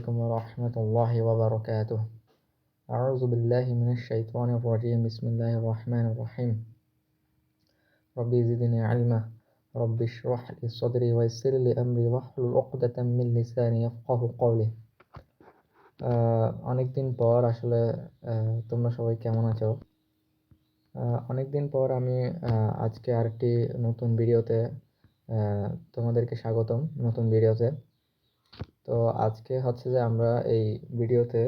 عليكم ورحمة الله وبركاته أعوذ بالله من الشيطان الرجيم بسم الله الرحمن الرحيم ربي زدني علما رب اشرح لي صدري ويسر لي أمري واحلل عقدة من لساني يفقه قولي অনেকদিন পর আসলে তোমরা সবাই কেমন আছো অনেকদিন পর আমি আজকে আরেকটি নতুন ভিডিওতে তোমাদেরকে স্বাগতম নতুন ভিডিওতে তো আজকে হচ্ছে যে আমরা এই ভিডিওতে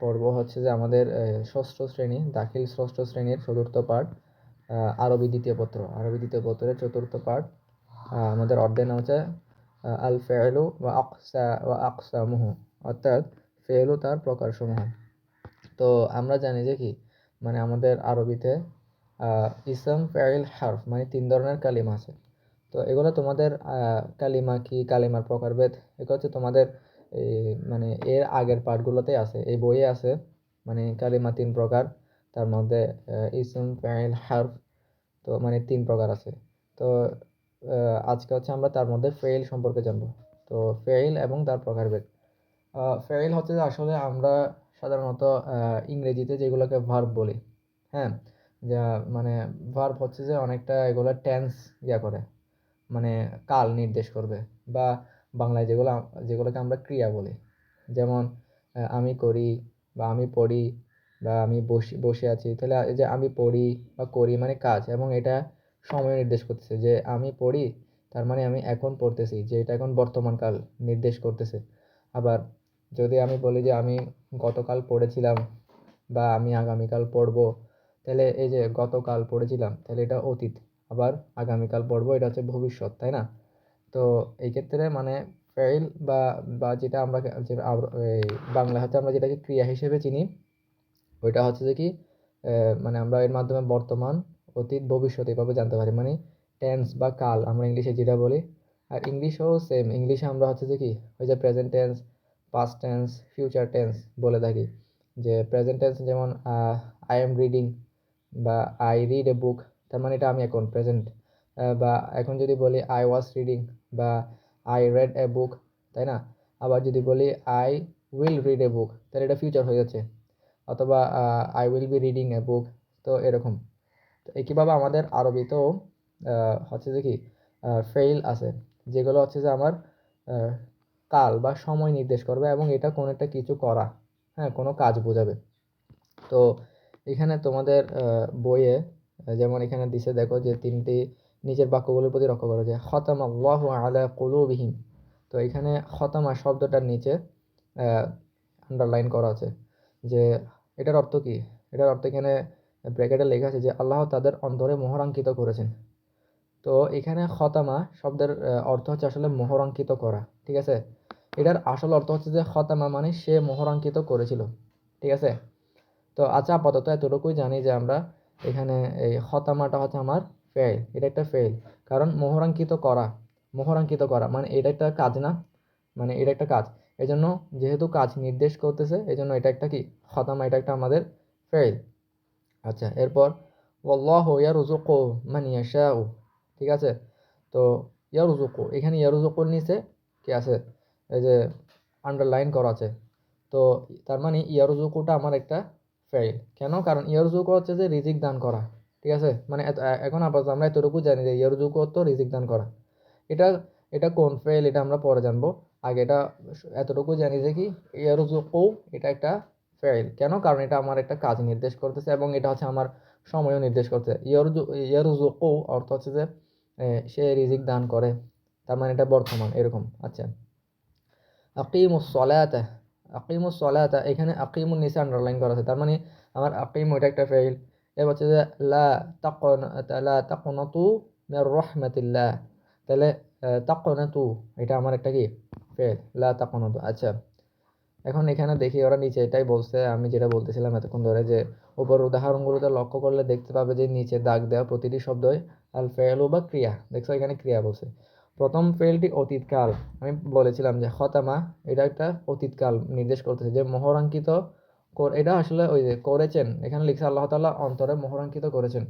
পড়ব হচ্ছে যে আমাদের ষষ্ঠ শ্রেণি, দাখিল ষষ্ঠ শ্রেণির চতুর্থ পাঠ আরবি দ্বিতীয় পত্র। আরবি দ্বিতীয় পত্রের চতুর্থ পাঠ আমাদের অর্ধের নাম হচ্ছে আল ফেলু বা আকসা আকসামুহু। অর্থাৎ ফেলু তার প্রকারসমূহ। তো আমরা জানি যে কি মানে আমাদের আরবিতে ইসম ফেল হার্ফ মানে তিন ধরনের কালিমা আছে। তো এগুলো তোমাদের কালিমা কি, কালিমার প্রকারভেদ, এগুলো হচ্ছে তোমাদের, এই মানে এর আগের পাঠগুলোতেই আছে, এই বইয়ে আছে মানে কালিমা তিন প্রকার, তার মধ্যে ইসম ফেল হার্ফ, তো মানে তিন প্রকার আছে, তো আজকে হচ্ছে আমরা তার মধ্যে ফেইল সম্পর্কে জানব, তো ফেইল এবং তার প্রকারভেদ ফেইল হচ্ছে আসলে আমরা সাধারণত ইংরেজিতে যেগুলোকে ভার্ব বলি হ্যাঁ যা মানে ভার্ব হচ্ছে যে অনেকটা এগুলো টেন্স ইয়া করে মানে কাল নির্দেশ করবে বা বাংলায় যেগুলো যেগুলোকে আমরা ক্রিয়া বলি। যেমন আমি করি বা আমি পড়ি বা আমি বসে বসে আছি, তাহলে এই যে আমি পড়ি বা করি মানে কাজ এবং এটা সময় নির্দেশ করতেছে যে আমি পড়ি, তার মানে আমি এখন পড়তেছি, যে এটা এখন বর্তমান কাল নির্দেশ করতেছে। আবার যদি আমি বলি যে আমি গতকাল পড়েছিলাম বা আমি আগামীকাল পড়ব, তাহলে এই যে গতকাল পড়েছিলাম, তাহলে এটা অতীত। আবার আগামীকাল পড়ব, এটা হচ্ছে ভবিষ্যৎ, তাই না? তো এই ক্ষেত্রে মানে ফেইল বা বা যেটা আমরা এই বাংলা হচ্ছে আমরা যেটাকে ক্রিয়া হিসেবে চিনি, ওইটা হচ্ছে যে কি মানে আমরা এর মাধ্যমে বর্তমান, অতীত, ভবিষ্যৎ এভাবে জানতে পারি। মানে টেন্স বা কাল আমরা ইংলিশে যেটা বলি, আর ইংলিশেও সেম ইংলিশে আমরা হচ্ছে যে কি, ওই যে present tense past tense future tense বলে থাকি। যে প্রেজেন্ট টেন্স যেমন আই এম রিডিং বা আই রিড এ বুক তার মানে এটা আমি এখন প্রেজেন্ট বা এখন যদি বলি আই ওয়াজ রিডিং বা আই রেড এ বুক তাই না? আবার যদি বলি I will read a book তাহলে এটা ফিউচার হয়ে যাচ্ছে। অথবা I will be reading a book তো এরকম। তো একইভাবে আমাদের আরবিতেও হচ্ছে যে কি ফেইল আছে। যেগুলো হচ্ছে যে আমার কাল বা সময় নির্দেশ করবে এবং এটা কোনো একটা কিছু করা হ্যাঁ কোনো কাজ বোঝাবে। তো এখানে তোমাদের বইয়ে যেমন এখানে দিছে, দেখো যে তিনটি নিচের বাক্যগুলোর প্রতি লক্ষ্য করো যে, খতাম আল্লাহ আলা কলুবিহীন তো এখানে খতামা শব্দটার নিচে আন্ডারলাইন করা আছে যে, এটার অর্থ কি? এটার অর্থ এখানে ব্র্যাকেটে লেখা আছে যে, আল্লাহ তাদের অন্তরে মোহরাঙ্কিত করেছেন। তো এখানে খতামা শব্দের অর্থ হচ্ছে আসলে মোহরাঙ্কিত করা, ঠিক আছে? এটার আসল অর্থ হচ্ছে যে, খতামা মানে সে মোহরাঙ্কিত করেছিল, ঠিক আছে? তো আচ্ছা আপাতত এতটুকুই জানি যে আমরা এখানে এই হতামাটা হচ্ছে আমার ফেল এটা একটা ফেল কারণ মোহরাঙ্কিত করা মোহরাঙ্কিত করা মানে এটা একটা কাজ না মানে এটা একটা কাজ এই জন্য যেহেতু কাজ নির্দেশ করতেছে এই জন্য এটা একটা কি হতামা এটা একটা আমাদের ফেল আচ্ছা এরপর ওল্লাহ ইয়ারুজুকো মানে ইয়াশাউ ঠিক আছে? তো ইয়ার ইয়ারুজুকো এখানে ইয়ার ইয়ারুজুকোর নিচে কি আছে? এই যে আন্ডারলাইন করা আছে, তো তার মানে ইয়ার ইয়ারুজুকুটা আমার একটা ফেল কেন? কারণ ইয়ারুজুকু হচ্ছে যে রিজিক দান করা, ঠিক আছে? মানে এখন আপাতত আমরা এতটুকু জানি যে ইয়ারুজুকু অর্থ রিজিক দান করা। এটা এটা কোন ফেল এটা আমরা পরে জানব। আগে এটা এতটুকু জানি যে কি ইয়ারুজুকু এটা একটা ফেল কেন? কারণ এটা আমার একটা কাজ নির্দেশ করতেছে এবং এটা হচ্ছে আমার সময়ও নির্দেশ করতেছে। ইয়ারুজু ইয়ারুজুকু অর্থ হচ্ছে যে সে রিজিক দান করে। তার মানে এটা বর্তমান, এরকম। আচ্ছা। আকিমুস সলাতা আকিমুস সলাতা, এখানে আকিমুন নিচে আন্ডারলাইন করা আছে। তার মানে আমার আকিম ওইটা একটা ফেল এবার হচ্ছে যে লা তাকন, লা তাকনতু মির রহমাতিল্লাহ। তাহলে তাকনাতু, এটা আমার একটা কি? ফেল লা তাকনাতু আচ্ছা। এখন এখানে দেখি ওরা নিচে এটাই বলছে। আমি যেটা বলতেছিলাম এতক্ষণ ধরে যে, উপর উদাহরণগুলোতে লক্ষ্য করলে দেখতে পাবে যে, নিচে দাগ দেওয়া প্রতিটি শব্দই আল ফেলু বা ক্রিয়া। দেখছ এখানে ক্রিয়া বলছে। প্রথম ফেলটি অতীতকাল। আমি বলেছিলাম যে হতামা এটা একটা অতীতকাল নির্দেশ করতেছে যে মোহরাঙ্কিত এটা আসলে ওই যে করেছেন, এখানে লিখছে আল্লাহ তাল্লাহ অন্তরে মোহরাঙ্কিত করেছেন।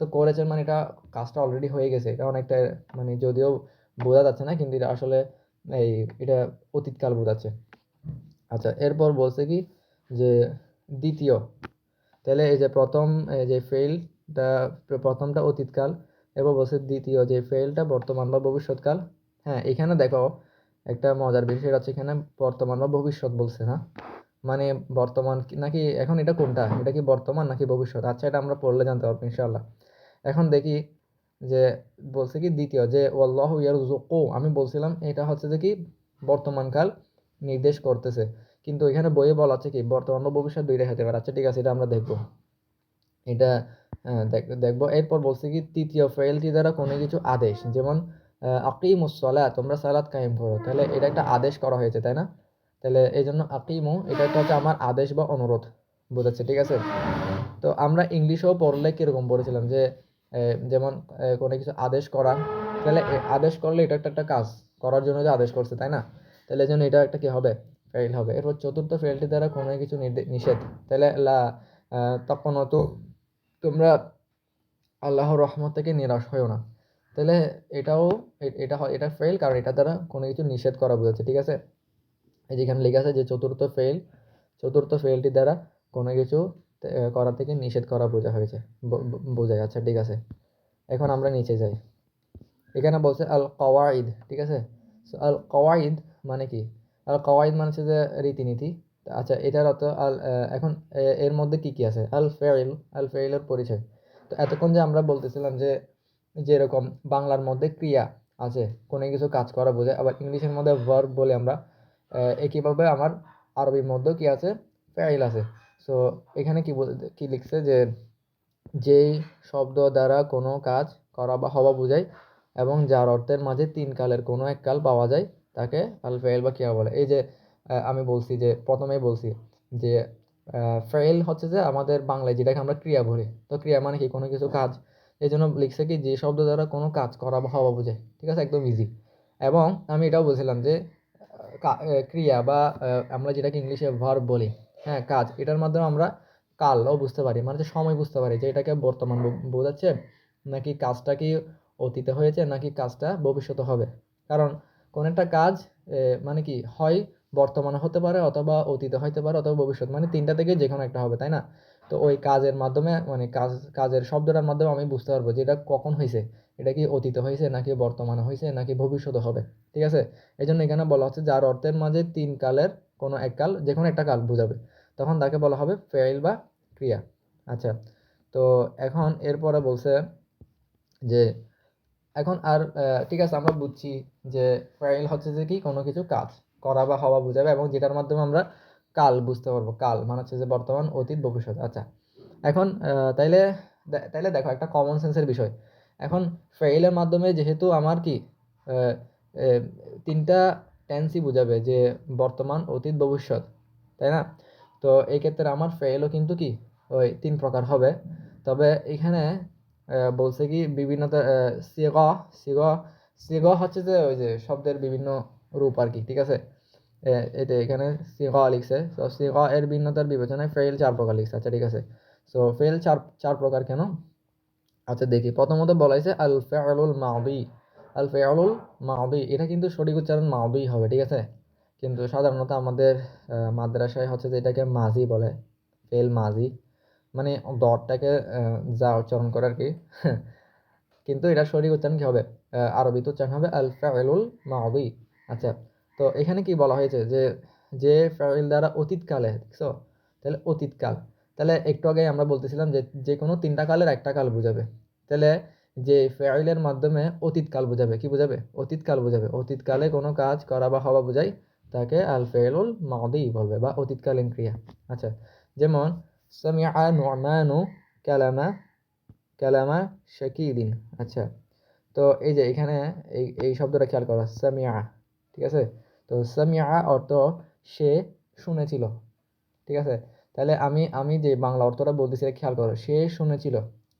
তো করেছেন মানে এটা কাজটা অলরেডি হয়ে গেছে, এটা অনেকটা মানে যদিও বোঝা যাচ্ছে না, কিন্তু এটা আসলে এই, এটা অতীতকাল বোঝাচ্ছে। আচ্ছা এরপর বলছে কি যে দ্বিতীয়, তাহলে এই যে প্রথম যে ফেইলটা, প্রথমটা অতীতকাল এবার বলছে দ্বিতীয় যে ফেইলটা বর্তমান বা ভবিষ্যৎকাল হ্যাঁ এখানে দেখো একটা মজার বিষয় আছে এখানে বর্তমান বা ভবিষ্যৎ বলছে না? মানে বর্তমান নাকি এখন এটা কোনটা? এটা কি বর্তমান নাকি ভবিষ্যৎ? আচ্ছা এটা আমরা পড়লে জানতে পারব ইনশাআল্লাহ। এখন দেখি যে বলছে কি দ্বিতীয় যে ওয়াল্লাহ ইয়ারযুকু, আমি বলছিলাম এটা হচ্ছে যে কি বর্তমানকাল নির্দেশ করতেছে। কিন্তু এখানে বইয়ে বলা আছে কি বর্তমান বা ভবিষ্যৎ দুইটাই হতে পারে। আচ্ছা ঠিক আছে, এটা আমরা দেখব। এটা দেখব। এরপর বলছে কি, তৃতীয় ফেলটি দ্বারা কোনো কিছু আদেশ, যেমন আকিমুস সালাত, তোমরা সালাত কায়েম করো। তাহলে এটা একটা আদেশ করা হয়েছে, তাই না? তাহলে এই জন্য আকিমু, এটা একটা হচ্ছে আমার আদেশ বা অনুরোধ বোঝাচ্ছে ঠিক আছে? তো আমরা ইংলিশেও পড়লে কীরকম পড়েছিলাম যে যেমন কোনো কিছু আদেশ করা, তাহলে আদেশ করলে এটা একটা একটা কাজ করার জন্য যে আদেশ করছে, তাই না? তাহলে জন্য এটা একটা কি হবে? ফেল হবে। এরপর চতুর্থ ফেলটি দ্বারা কোনো কিছু নিষেধ। তাহলে লা তখন তো তোমরা আল্লাহর রহমত থেকে নিরাশ হয়েও না। তাহলে এটাও, এটা হয়, এটা ফেল কারণ এটা দ্বারা কোনো কিছু নিষেধ করা বোঝাচ্ছে, ঠিক আছে? এই যেখানে লেখা আছে যে চতুর্থ ফেল চতুর্থ ফেলটি দ্বারা কোনো কিছু করা থেকে নিষেধ করা বোঝা হয়েছে, ব- ব- বোঝায় আচ্ছা ঠিক আছে? এখন আমরা নিচে যাই। এখানে বলছে আল কওয়াইদ ঠিক আছে? আল কওয়াইদ মানে কি? আল কওয়াইদ মানে হচ্ছে যে রীতিনীতি। আচ্ছা এটার অর্থ আল এখন এর মধ্যে কি কি আছে? আল ফেইল, আল ফেইলের পরিচয়। তো এতক্ষণ যে আমরা বলতেছিলাম যে, যেরকম বাংলার মধ্যে ক্রিয়া আছে, কোনো কিছু কাজ করা বোঝায় আবার ইংলিশের মধ্যে ভার্ব বলে আমরা একইভাবে আমার আরবির মধ্যেও কি আছে? ফেইল আছে। সো এখানে কি বল- কি লিখছে যে, যেই শব্দ দ্বারা কোনো কাজ করা বা হওয়া বোঝায় এবং যার অর্থের মাঝে তিন কালের কোনো এক কাল পাওয়া যায়, তাকে আল ফেল বা ক্রিয়া বলে। এই যে আমি বলছি যে, প্রথমেই বলছি যে ফেল হচ্ছে যে আমাদের বাংলায় যেটাকে আমরা ক্রিয়া বলি। তো ক্রিয়া মানে কি? কোনো কিছু কাজ। এই জন্য লিখছে কি, যে শব্দ দ্বারা কোনো কাজ করা বা হওয়া বোঝায়। ঠিক আছে? একদম ইজি এবং আমি এটাও বলছিলাম যে ক্রিয়া বা আমরা যেটাকে ইংলিশে ভার্ব বলি হ্যাঁ কাজ, এটার মাধ্যমে আমরা কালও বুঝতে পারি। মানে যে সময় বুঝতে পারি যে, এটাকে বর্তমান বোঝাচ্ছে নাকি কাজটা কি অতীতে হয়েছে নাকি কাজটা ভবিষ্যতে হবে। কারণ কোন একটা কাজ মানে কি, হয় বর্তমানে হতে পারে অথবা অতীতে হতে পারে অথবা ভবিষ্যৎ। মানে তিনটা থেকে যে কোনো একটা হবে, তাই না? তো ওই কাজের মাধ্যমে মানে কাজ, কাজের শব্দটার মাধ্যমে আমি বুঝতে পারব যে এটা কখন হয়েছে এটা কি অতীতে হয়েছে নাকি বর্তমানে হয়েছে নাকি ভবিষ্যতে হবে, ঠিক আছে? এই জন্য এখানে বলা হচ্ছে যার অর্থের মাঝে তিন কালের কোনো এক কাল যে কোনো একটা কাল বোঝাবে। তখন তাকে বলা হবে ফেইল বা ক্রিয়া। আচ্ছা তো এখন এরপরে বলছে যে, এখন আর ঠিক আছে, আমরা বুঝছি যে ফেইল হচ্ছে যে কি? কোনো কিছু কাজ। করা বা হওয়া বোঝাবে এবং যেটার মাধ্যমে আমরা কাল বুঝতে পারব, কাল মানে হচ্ছে যে বর্তমান, অতীত, ভবিষ্যৎ। আচ্ছা এখন তাইলে তাইলে দেখো একটা কমন সেন্সের বিষয়। এখন ফেইলের মাধ্যমে যেহেতু আমার কি তিনটা টেন্সই বোঝাবে যে বর্তমান, অতীত, ভবিষ্যৎ, তাই না? তো এই ক্ষেত্রে আমার ফেইলও কিন্তু কি, ওই তিন প্রকার হবে। তবে এখানে বলছে কি বিভিন্ন সিগ সিগ সিগ হচ্ছে যে ওই যে শব্দের বিভিন্ন রূপ আর কি, ঠিক আছে? এটা এখানে সিগ লিখছে। তো সিগ এর ভিন্নতার বিবেচনায় ফেইল চার প্রকার লিখছে। আচ্ছা ঠিক আছে। সো ফেল চার চার প্রকার কেন? আচ্ছা দেখি। প্রথমত বলাইছে, আল ফেআলুল মাউদি আল ফেআলুল মাউদি এটা কিন্তু সঠিক উচ্চারণ মাউদি হবে, ঠিক আছে? কিন্তু সাধারণত আমাদের মাদ্রাসায় হচ্ছে যে এটাকে মাজি বলে। ফেল মাজি। মানে দরটাকে যা উচ্চারণ করে আর কি। কিন্তু এটা সঠিক উচ্চারণ কি হবে? আরবিতে উচ্চারণ হবে, আল ফেআলুল মাউদি আচ্ছা তো এখানে কি বলা হয়েছে যে যে ফেইল দ্বারা অতীতকালে, দেখছ? তাহলে অতীতকাল। তাহলে একটু আগে আমরা বলতেছিলাম যে যে কোনো তিনটা কালের একটা কাল বোঝাবে। তাহলে যে ফেইলের মাধ্যমে অতীতকাল বোঝাবে, কি বোঝাবে? অতীতকাল বোঝাবে। অতীতকালে কোনো কাজ করা বা হওয়া বোঝায় তাকে আল ফেইলুল মাদি বলবে বা অতীতকালীন ক্রিয়া। আচ্ছা যেমন, সামিআ নু'মানু কালামা কালামা শাকিদিন। আচ্ছা তো এই যে এখানে এই এই শব্দটা খেয়াল করা সামিয়া ঠিক আছে? তো সামিআ অর্থ সে শুনেছিল। ঠিক আছে? তাহলে আমি আমি যে বাংলা অর্থটা বলতেছি, এটা খেয়াল করো। সে শুনেছিল।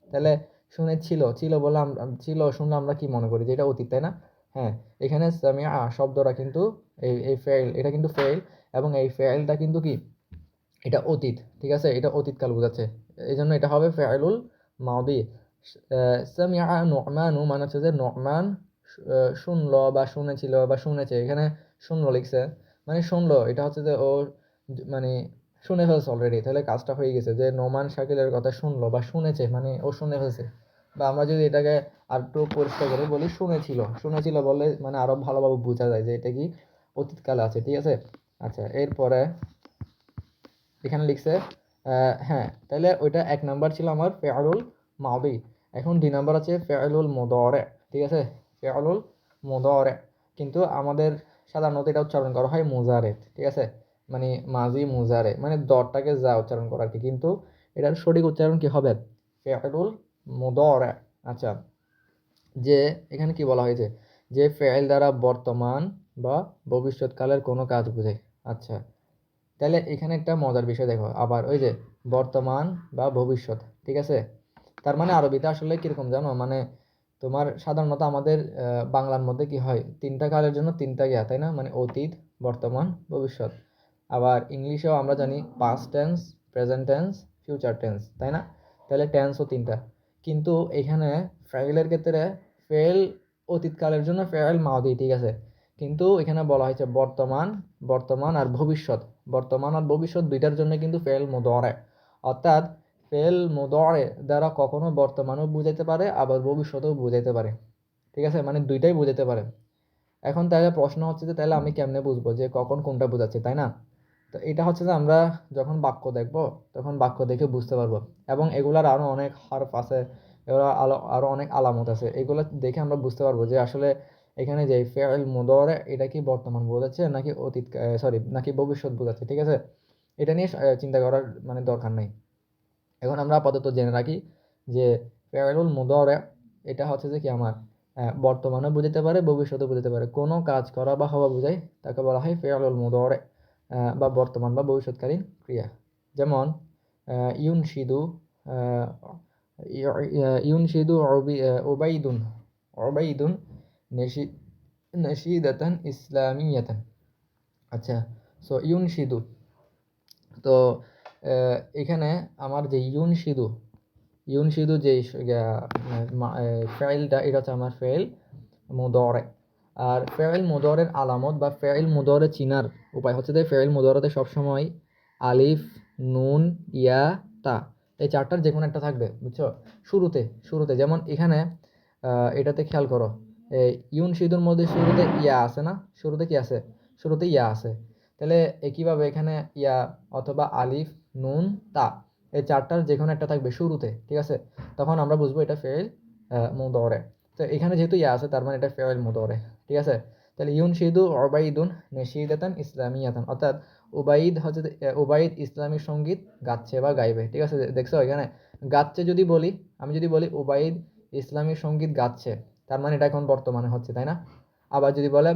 তাহলে শুনেছিল, ছিল বলে আমরা ছিল শুনলে আমরা কি মনে করি যে এটা অতীত, তাই না? হ্যাঁ এখানে সামিয়া শব্দটা কিন্তু এই এই ফেইল এটা কিন্তু ফেইল এবং এই ফেইলটা কিন্তু কি? এটা অতীত, ঠিক আছে? এটা অতীতকাল বোঝাচ্ছে। এই জন্য এটা হবে ফেইলুল মাদি। সামিয়া নোমানু মানে হচ্ছে যে নোমান শুনলো বা শুনেছিল বা শুনেছে। এখানে শুনলো লিখছে। মানে শুনলো এটা হচ্ছে যে ও মানে শুনে ফেলছে অলরেডি তাহলে কাজটা হয়ে গেছে যে নোমান শাকিলের কথা শুনলো বা শুনেছে মানে ও শুনে ফেলছে। বা আমরা যদি এটাকে আর একটু পরিষ্কার করে বলি, শুনেছিল শুনেছিল বলে মানে আরও ভালোভাবে বোঝা যায় যে এটা কি অতীতকালে আছে, ঠিক আছে? আচ্ছা এরপরে এখানে লিখছে হ্যাঁ তাহলে ওইটা এক নাম্বার ছিল আমার ফেয়ারুল মাদি। এখন দুই নাম্বার আছে ফেয়ারুল মোদরে, ঠিক আছে? ফেয়ারুল মোদরে। কিন্তু আমাদের সাধারণত এটা উচ্চারণ করা হয় মোজারেত ঠিক আছে? মানে মাজি মোজারে মানে দরটাকে যা উচ্চারণ করা আর কি। কিন্তু এটার সঠিক উচ্চারণ কি হবে? ফেয়ারুল মোদরে। আচ্ছা যে এখানে কি বলা হয়েছে? যে ফেল দ্বারা বর্তমান বা ভবিষ্যৎকালের কোনো কাজ বোঝায় আচ্ছা তাহলে এখানে একটা মজার বিষয় দেখো। আবার ওই যে বর্তমান বা ভবিষ্যৎ, ঠিক আছে? তার মানে আরবিতে আসলে কীরকম জানো? মানে তোমার সাধারণত আমাদের বাংলার মধ্যে কি হয়? তিনটা কালের জন্য তিনটা গিয়া তাই না? মানে অতীত, বর্তমান, ভবিষ্যৎ। আবার ইংলিশেও আমরা জানি past tense present tense future tense তাই না? তাহলে টেন্সও তিনটা। কিন্তু এখানে ফেলের ক্ষেত্রে ফেল অতীতকালের জন্য ফেল মাউদি ঠিক আছে? কিন্তু এখানে বলা হয়েছে বর্তমান বর্তমান আর ভবিষ্যৎ। বর্তমান আর ভবিষ্যৎ দুইটার জন্য কিন্তু ফেল মুদরে। অর্থাৎ ফেল মুদরে দ্বারা কখনো বর্তমানও বুঝাইতে পারে, আবার ভবিষ্যতেও বুঝাইতে পারে। ঠিক আছে? মানে দুইটাই বুঝাইতে পারে। এখন তাহলে প্রশ্ন হচ্ছে যে, তাহলে আমি কেমনে বুঝব যে কখন কোনটা বোঝাচ্ছে, তাই না? তো এটা হচ্ছে যে আমরা যখন বাক্য দেখব, তখন বাক্য দেখে বুঝতে পারব। এবং এগুলার আরও অনেক হারফ আছে এগুলো আলো আরও অনেক আলামত আছে। এগুলো দেখে আমরা বুঝতে পারব যে আসলে এখানে যে ফেল মুদরে, এটা কি বর্তমান বোঝাচ্ছে নাকি অতীত সরি নাকি ভবিষ্যৎ বোঝাচ্ছে, ঠিক আছে? এটা নিয়ে চিন্তা করার মানে দরকার নেই। এখন আমরা আপাতত জেনে রাখি যে ফেরুল মুদরে এটা হচ্ছে যে কি আমার বর্তমানে বুঝাতে পারে ভবিষ্যতে বুঝাতে পারে। কোনো কাজ করা বা হওয়া বোঝায় তাকে বলা হয় ফেরুল মুদরে বা বর্তমান বা ভবিষ্যৎকালীন ক্রিয়া। যেমন ইউন সিদু ইউন সিদু ওবাইদুন ওবাইদুন নেশি, নশিদাতান ইসলামিয়াতান। আচ্ছা সো ইউন সিদু তো এখানে আমার যে ইউন সিধু ইউন সিধু যে ফেলটা এটা হচ্ছে আমার ফেল মুদরে। আর ফেল মুদরের আলামত বা ফেল মুদরে চিনার উপায় হচ্ছে যে ফেল মুদরতে সবসময় আলিফ, নুন, ইয়া, তা, এই চারটার যে কোনো একটা থাকবে, বুঝছ? শুরুতে শুরুতে। যেমন এখানে এটাতে খেয়াল করো ইউন সিধুর মধ্যে শুরুতে ইয়া আছে না? শুরুতে কি আছে? শুরুতে ইয়া আছে। তাহলে একইভাবে এখানে ইয়া অথবা আলিফ নুন, তা। এই চারটার যে কোনো একটা থাকবে শুরুতে, ঠিক আছে? তখন আমরা বুঝব এটা ফেল মুদরে। তো এখানে যেহেতু ইয়া আছে, তার মানে এটা ফেল মুদরে, ঠিক আছে? তাহলে ইউন শিদু ওবাইদুন নেশিদাতান ইসলামিয়াতান। অর্থাৎ উবাইদ হচ্ছে উবাইদ ইসলামী সংগীত গাচ্ছে বা গাইবে, ঠিক আছে? দেখছ এখানে? গাচ্ছে যদি বলি, আমি যদি বলি উবাইদ ইসলামী সংগীত গাচ্ছে, তার মানে এটা এখন বর্তমানে হচ্ছে, তাই না? আবার যদি বলে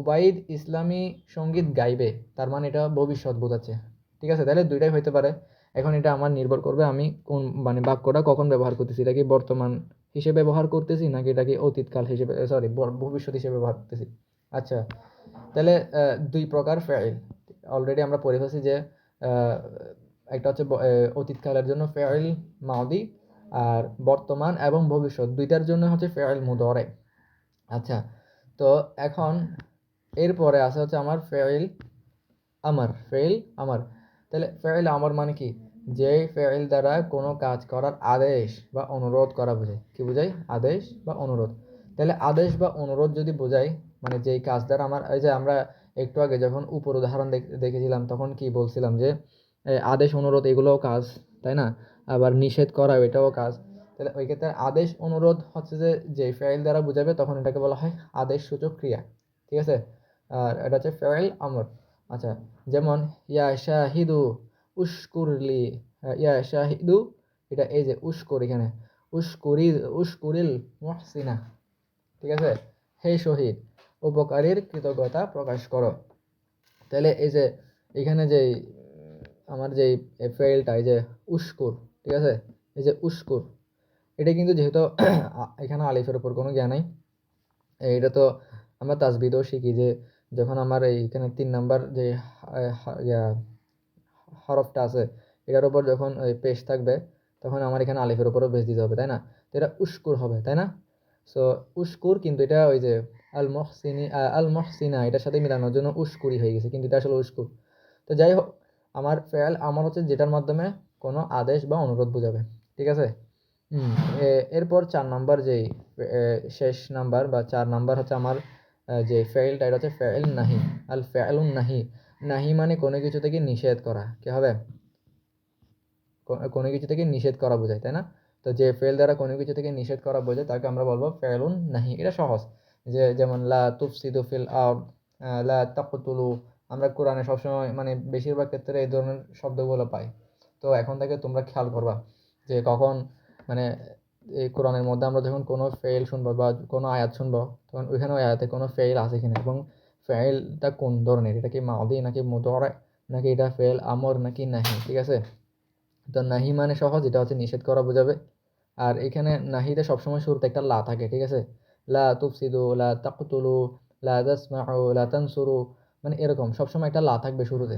উবাইদ ইসলামী সংগীত গাইবে, তার মানে এটা ভবিষ্যৎ বোঝাচ্ছে। ঠিক আছে? তাহলে দুইটাই হইতে পারে। এখন এটা আমার নির্ভর করবে আমি কোন মানে বাক্যটা কখন ব্যবহার করতেছি? এটা কি বর্তমান হিসেবে ব্যবহার করতেছি নাকি এটা কি অতীতকাল হিসেবে সরি ভবিষ্যৎ হিসেবে ব্যবহার করতেছি? আচ্ছা তাহলে দুই প্রকার ফেল অলরেডি আমরা পড়ে ফেলছি যে একটা হচ্ছে অতীতকালের জন্য ফেল মাউদি আর বর্তমান এবং ভবিষ্যৎ। দুইটার জন্য হচ্ছে ফেল মুদরে। আচ্ছা তো এখন এরপরে আছে হচ্ছে আমার ফেল আমার ফেল আমার। তাহলে ফেল আমার মানে কি? যে ফেল দ্বারা কোনো কাজ করার আদেশ বা অনুরোধ করা বোঝায়। কি বোঝায় আদেশ বা অনুরোধ। তাহলে আদেশ বা অনুরোধ যদি বোঝায় মানে যেই কাজ দ্বারা আমার, এই যে আমরা একটু আগে যখন উপর উদাহরণ দেখেছিলাম, তখন কি বলছিলাম যে আদেশ, অনুরোধ এগুলোও কাজ, তাই না? আবার নিষেধ করা এটাও কাজ। তাহলে ওই ক্ষেত্রে আদেশ, অনুরোধ হচ্ছে যে যে ফেল দ্বারা বোঝাবে, তখন এটাকে বলা হয় আদেশ সূচক ক্রিয়া। ঠিক আছে? আর এটা হচ্ছে ফেল আমর। আচ্ছা যেমন, ইয়া শাহিদু উস্কুরলি ইয়া শাহিদু, এটা এই যে উস্কুর এখানে উস্কুরি উস্কুরিল মহসিনা, ঠিক আছে? হে শহীদ, উপকারীর কৃতজ্ঞতা প্রকাশ করো। তাহলে এই যে এখানে যে, আমার যে ফেলটা এই যে উস্কুর ঠিক আছে? এই যে উস্কুর এটা কিন্তু যেহেতু এখানে আলিফের উপর কোনো জ্ঞান নাই, এটা তো আমরা তাজবিদও শিখি যে যখন আমার এইখানে তিন নাম্বার যে হরফটা আছে, এটার উপর যখন ওই পেশ থাকবে, তখন আমার এখানে আলিফের উপরও বেশ দিতে হবে, তাই না? তো এটা উস্কুর হবে, তাই না? সো উস্কুর কিন্তু এটা ওই যে আল মহসিনি আল মহসিনা এটার সাথে মিলানোর জন্য উস্কুরি হয়ে গেছে, কিন্তু এটা আসলে উস্কুর তো যাই হোক, আমার ফেল, আমার হচ্ছে যেটার মাধ্যমে কোনো আদেশ বা অনুরোধ বোঝাবে, ঠিক আছে? এরপর চার নাম্বার যেই শেষ নাম্বার বা চার নাম্বার হচ্ছে আমার যে ফেলটা এটা হচ্ছে ফেল নাহি। আল ফেলুন নাহি। নাহি মানে কোনো কিছু থেকে নিষেধ করা। কি হবে? কোনো কিছু থেকে নিষেধ করা বোঝায় তাই না? তো যে ফেল দ্বারা কোনো কিছু থেকে নিষেধ করা বোঝায় তাকে আমরা বলব ফেলুন নাহি। এটা সহজ। যে যেমন লা তুফসিদু ফিল আহ, লা তাকতুলু। আমরা কোরআনে সবসময় মানে বেশিরভাগ ক্ষেত্রে এই ধরনের শব্দগুলো পাই। তো এখন থেকে তোমরা খেয়াল করবা যে কখন মানে এই কোরআনের মধ্যে আমরা যখন কোনো ফেল শুনব বা কোনো আয়াত শুনব, তখন ওইখানে ওই আয়াতে কোনো ফেল আছে কিনা এবং ফেলটা কোন ধরনের? এটা কি মাদি নাকি মুদরে? নাকি এটা ফেল আমর নাকি নাহি? ঠিক আছে? তো নাহি মানে সহজ, এটা হচ্ছে নিষেধ করা বোঝাবে। আর এখানে নাহিতে সবসময় শুরুতে একটা লা থাকে, ঠিক আছে? লা তুফসিদু, লা তাকতুলু, লা তাসমাউ, লা তানসুরু মানে এরকম। সবসময় একটা লা থাকবে শুরুতে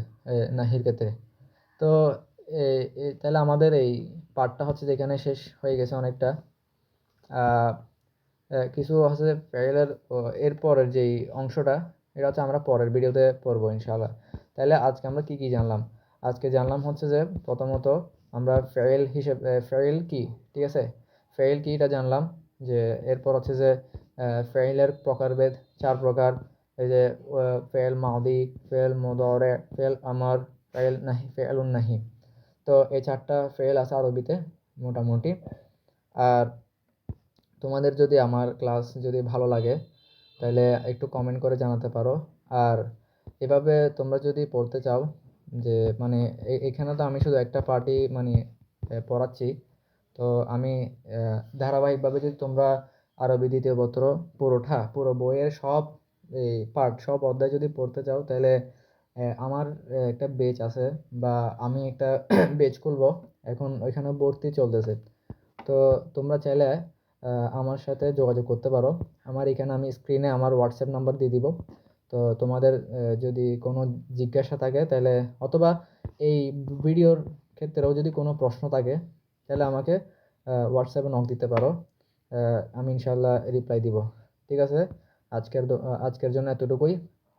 নাহির ক্ষেত্রে। তো তাহলে আমাদের এই পার্টটা হচ্ছে যেখানে শেষ হয়ে গেছে অনেকটা। কিছু হচ্ছে ফেলের এরপরের যেই অংশটা, এটা হচ্ছে আমরা পরের ভিডিওতে পড়ব ইনশাআল্লাহ। তাহলে আজকে আমরা কি কি জানলাম? আজকে জানলাম হচ্ছে যে প্রথমত আমরা ফেল হিসেবে ফেল কি, ঠিক আছে? ফেল কি এটা জানলাম, যে এরপর হচ্ছে যে ফেলের প্রকারভেদ, চার প্রকার। এই যে ফেল মাদি ফেল মুদরে ফেল আমার ফেল নাহি ফেলুন নাহি। তো এই চারটা ফেল আছে আরবিতে, মোটামুটি। আর তোমাদের যদি আমার ক্লাস যদি ভালো লাগে, তাহলে একটু কমেন্ট করে জানাতে পারো। আর এভাবে তোমরা যদি পড়তে চাও, যে মানে এখানে তো আমি শুধু একটা পার্টি মানে পড়াচ্ছি। তো আমি ধারাবাহিকভাবে যদি তোমরা আরবি দ্বিতীয় পত্র, পুরোটা, পুরো বইয়ের সব, এই পার্ট সব অধ্যায় যদি পড়তে চাও, তাহলে আমার একটা বেচ আছে বা আমি একটা বেচ খুলবো। এখন ওইখানে ভর্তি চলতেছে। তো তোমরা চাইলে আমার সাথে যোগাযোগ করতে পারো। আমার এখানে আমি স্ক্রিনে আমার হোয়াটসঅ্যাপ নাম্বার দিয়ে দিব। তো তোমাদের যদি কোনো জিজ্ঞাসা থাকে তাহলে, অথবা এই ভিডিওর ক্ষেত্রেও যদি কোনো প্রশ্ন থাকে, তাহলে আমাকে হোয়াটসঅ্যাপে নক দিতে পারো। আমি ইনশাল্লাহ রিপ্লাই দিব। ঠিক আছে? আজকের আজকের জন্য এতটুকুই।